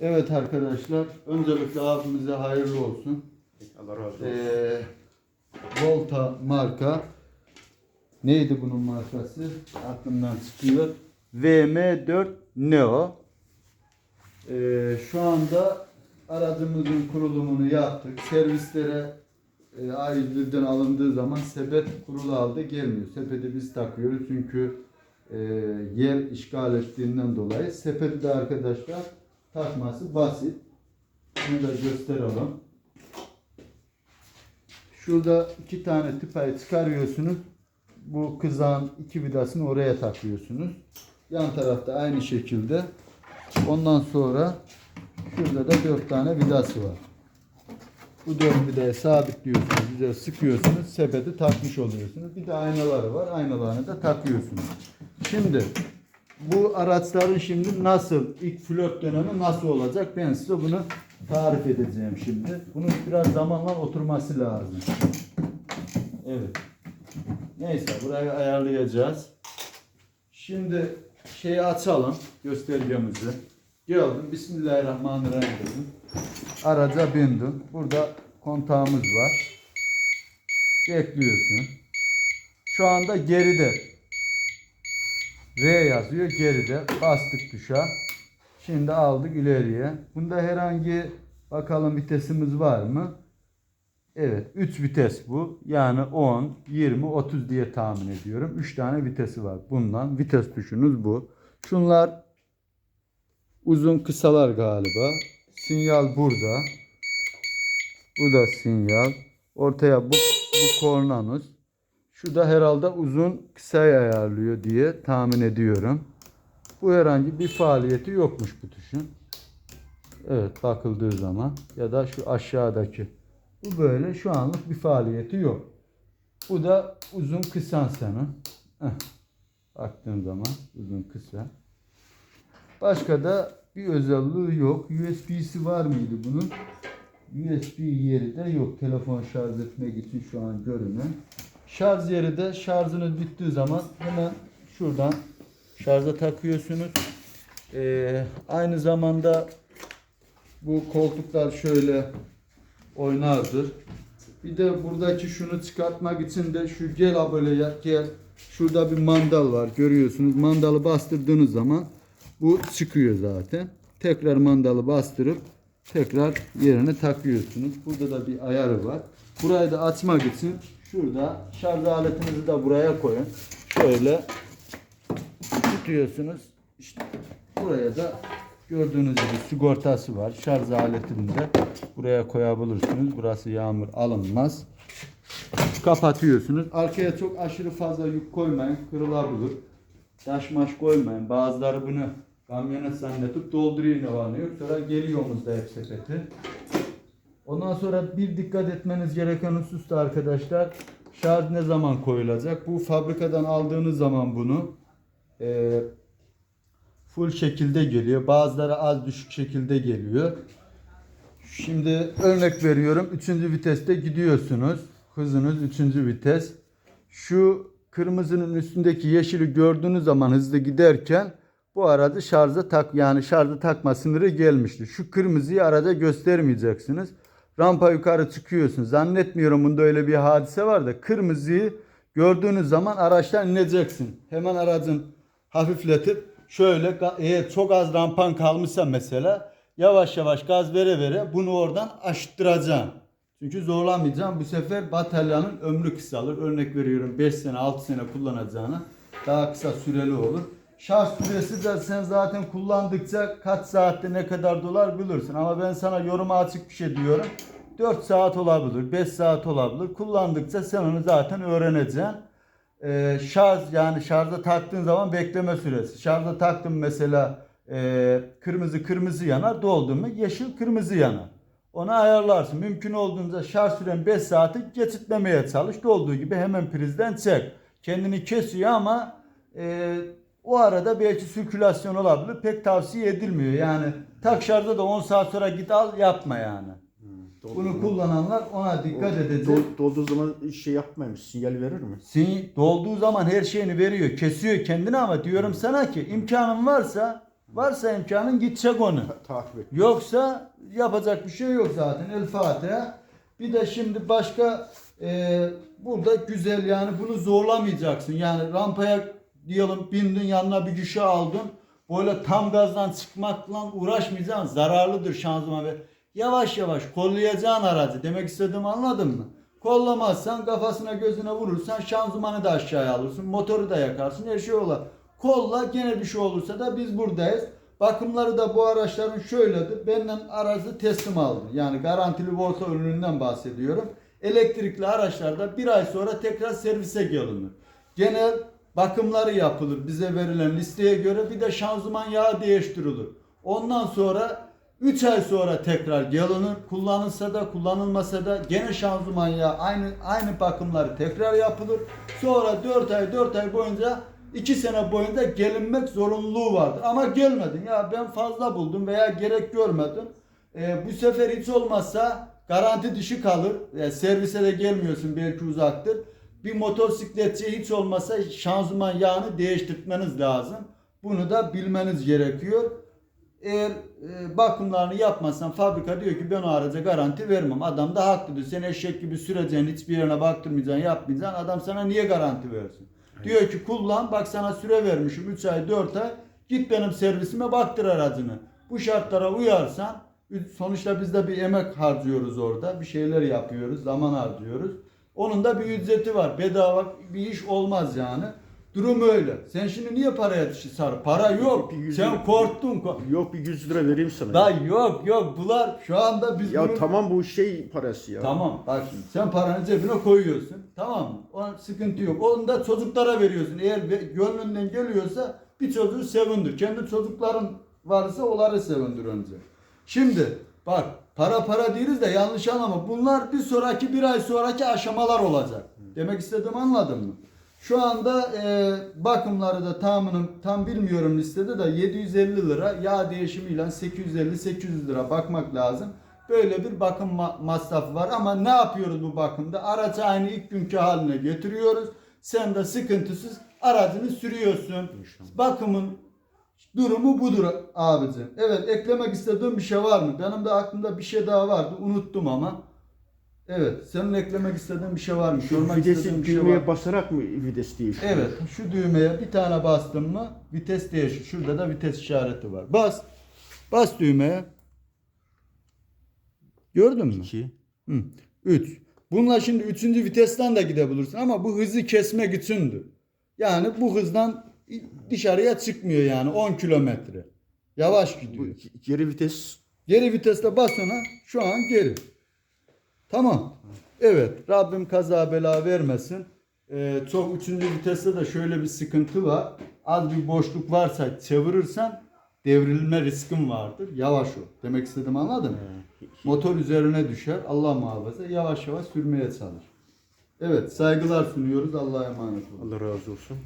Evet arkadaşlar, öncelikle abimize hayırlı olsun. Allah razı olsun. Ee, Volta marka. Neydi bunun markası? Aklımdan çıkıyor. VM4 Neo. Ee, şu anda aracımızın kurulumunu yaptık. Servislere e, A101'den alındığı zaman sepet kurulu halde gelmiyor. Sepeti biz takıyoruz çünkü e, yer işgal ettiğinden dolayı. Sepeti de arkadaşlar takması basit. Bunu da gösterelim. Şurada iki tane tıpayı çıkarıyorsunuz. Bu kızağın iki vidasını oraya takıyorsunuz. Yan tarafta aynı şekilde. Ondan sonra şurada da dört tane vidası var. Bu dört vidayı sabitliyorsunuz. Güzel sıkıyorsunuz. Sepeti takmış oluyorsunuz. Bir de aynaları var. Aynalarını da takıyorsunuz. Şimdi bu araçların şimdi nasıl ilk flört dönemi nasıl olacak ben size bunu tarif edeceğim şimdi. Bunun biraz zamanla oturması lazım. Evet. Neyse burayı ayarlayacağız. Şimdi şeyi açalım göstergemizi. Geldim Bismillahirrahmanirrahim dedim. Araca bindim. Burada kontağımız var. Bekliyorsun. Şu anda geride. R yazıyor geride. Bastık tuşa. Şimdi aldık ileriye. Bunda herhangi bakalım vitesimiz var mı? Evet 3 vites bu. Yani 10, 20, 30 diye tahmin ediyorum. 3 tane vitesi var. Bundan vites tuşunuz bu. Şunlar uzun kısalar galiba. Sinyal burada. Bu da sinyal. Ortaya bu, bu kornanız. Şu da herhalde uzun kısayı ayarlıyor diye tahmin ediyorum. Bu herhangi bir faaliyeti yokmuş bu tuşun. Evet bakıldığı zaman ya da şu aşağıdaki. Bu böyle şu anlık bir faaliyeti yok. Bu da uzun kısa sana. Heh. Baktığın zaman uzun kısa. Başka da bir özelliği yok. USB'si var mıydı bunun? USB yeri de yok. Telefon şarj etmek için şu an görünen. Şarj yeri de şarjınız bittiği zaman hemen şuradan şarja takıyorsunuz. Ee, aynı zamanda bu koltuklar şöyle oynardır. Bir de buradaki şunu çıkartmak için de şu gel ya, gel. Şurada bir mandal var görüyorsunuz. Mandalı bastırdığınız zaman bu çıkıyor zaten. Tekrar mandalı bastırıp tekrar yerine takıyorsunuz. Burada da bir ayarı var. Burayı da açmak için şurada şarj aletinizi de buraya koyun. Şöyle tutuyorsunuz. İşte buraya da gördüğünüz gibi sigortası var. Şarj aletini de buraya koyabilirsiniz. Burası yağmur alınmaz. Kapatıyorsunuz. Arkaya çok aşırı fazla yük koymayın. Kırılabilir. Taş maş koymayın. Bazıları bunu kamyonet zannedip dolduruyor ne var ne yok. Sonra geliyorumuzda hep sepeti. Ondan sonra bir dikkat etmeniz gereken husus da arkadaşlar şarj ne zaman koyulacak? Bu fabrikadan aldığınız zaman bunu e, full şekilde geliyor. Bazıları az düşük şekilde geliyor. Şimdi örnek veriyorum. Üçüncü viteste gidiyorsunuz. Hızınız üçüncü vites. Şu kırmızının üstündeki yeşili gördüğünüz zaman hızlı giderken bu arada şarja tak yani şarja takma sınırı gelmişti. Şu kırmızıyı arada göstermeyeceksiniz. Rampa yukarı çıkıyorsun. Zannetmiyorum bunda öyle bir hadise var da kırmızıyı gördüğünüz zaman araçtan ineceksin. Hemen aracın hafifletip şöyle eğer çok az rampan kalmışsa mesela yavaş yavaş gaz vere vere bunu oradan aştıracaksın. Çünkü zorlamayacağım. Bu sefer bataryanın ömrü kısalır. Örnek veriyorum 5 sene 6 sene kullanacağına daha kısa süreli olur. Şarj süresi de sen zaten kullandıkça kaç saatte ne kadar dolar bilirsin. Ama ben sana yoruma açık bir şey diyorum. 4 saat olabilir, 5 saat olabilir. Kullandıkça sen onu zaten öğreneceksin. Ee, şarj yani şarja taktığın zaman bekleme süresi. Şarja taktım mesela e, kırmızı kırmızı yanar, doldu mu yeşil kırmızı yanar. Onu ayarlarsın. Mümkün olduğunca şarj süren 5 saati geçitmemeye çalış. Dolduğu gibi hemen prizden çek. Kendini kesiyor ama e, o arada belki sirkülasyon olabilir. Pek tavsiye edilmiyor. Yani tak şarjda da 10 saat sonra git al yapma yani. Dolduğu Bunu kullananlar ona dikkat edecek. Dol- dolduğu zaman şey yapmamış. Sinyal verir mi? Sin dolduğu zaman her şeyini veriyor. Kesiyor kendini ama diyorum sana ki imkanın varsa Varsa imkanın gidecek onu. Ta- takip et. Yoksa yapacak bir şey yok zaten. El Fatiha. Bir de şimdi başka e, burada güzel yani bunu zorlamayacaksın. Yani rampaya diyelim bindin yanına bir kişi aldın. Böyle tam gazdan çıkmakla uğraşmayacaksın. Zararlıdır şanzıman ve yavaş yavaş kollayacaksın aracı. Demek istediğimi anladın mı? Kollamazsan kafasına gözüne vurursan şanzımanı da aşağıya alırsın. Motoru da yakarsın. Her şey olur. Kolla gene bir şey olursa da biz buradayız. Bakımları da bu araçların şöyledir. Benden aracı teslim aldı. Yani garantili volta ürününden bahsediyorum. Elektrikli araçlarda bir ay sonra tekrar servise gelinir. Genel bakımları yapılır bize verilen listeye göre. Bir de şanzıman yağı değiştirilir. Ondan sonra 3 ay sonra tekrar gelinir. Kullanılsa da kullanılmasa da gene şanzıman yağı aynı aynı bakımları tekrar yapılır. Sonra 4 ay 4 ay boyunca 2 sene boyunca gelinmek zorunluluğu vardır. Ama gelmedin ya ben fazla buldum veya gerek görmedim. Ee, bu sefer hiç olmazsa garanti dışı kalır. Yani servise de gelmiyorsun belki uzaktır. Bir motosikletçi hiç olmazsa şanzıman yağını değiştirmeniz lazım. Bunu da bilmeniz gerekiyor. Eğer e, bakımlarını yapmazsan fabrika diyor ki ben o araca garanti vermem. Adam da haklıdır. Sen eşek gibi süreceksin, hiçbir yerine baktırmayacaksın, yapmayacaksın. Adam sana niye garanti versin? Diyor ki kullan, bak sana süre vermişim 3 ay 4 ay. Git benim servisime baktır aracını. Bu şartlara uyarsan sonuçta biz de bir emek harcıyoruz orada. Bir şeyler yapıyoruz, zaman harcıyoruz. Onun da bir ücreti var. Bedava bir iş olmaz yani. Durum öyle. Sen şimdi niye paraya dışı sar? Para yok. Bir Sen lira- korktun. ko- Yok bir 100 lira vereyim sana. Da yok yok bunlar şu anda biz ya bunu- tamam bu şey parası ya. Tamam bak şimdi sen paranı cebine koyuyorsun. Tamam mı? O sıkıntı yok. Onu da çocuklara veriyorsun. Eğer gönlünden geliyorsa bir çocuğu sevindir. Kendi çocukların varsa onları sevindir önce. Şimdi bak para para değiliz de yanlış anlama. Bunlar bir sonraki bir ay sonraki aşamalar olacak. Demek istediğimi anladın mı? Şu anda e, bakımları da tamının tam bilmiyorum listede de 750 lira yağ değişimiyle 850-800 lira bakmak lazım. Böyle bir bakım ma- masrafı var ama ne yapıyoruz bu bakımda? Aracı aynı ilk günkü haline getiriyoruz. Sen de sıkıntısız aracını sürüyorsun. Bakımın durumu budur abicim. Evet eklemek istediğin bir şey var mı? Benim de aklımda bir şey daha vardı unuttum ama. Evet senin eklemek istediğin bir şey var mı? Sormak istediğin bir şey var düğmeye mı? basarak mı vites değişiyor? Evet şu düğmeye bir tane bastın mı vites değişir. Şurada da vites işareti var. Bas. Bas düğmeye. Gördün mü? 2. 3. Bununla şimdi 3. vitesten de gidebilirsin ama bu hızı kesmek içindi. Yani bu hızdan dışarıya çıkmıyor yani 10 kilometre. Yavaş Bu gidiyor. iki- geri vites Geri viteste bas ona şu an geri. Tamam. Evet Rabbim kaza bela vermesin. Ee, çok üçüncü viteste de şöyle bir sıkıntı var. Az bir boşluk varsa çevirirsen devrilme riskin vardır. Yavaş ol. Demek istediğimi anladın mı? Motor üzerine düşer. Allah muhafaza. Yavaş yavaş sürmeye çalış. Evet saygılar sunuyoruz. Allah'a emanet olun. Allah razı olsun.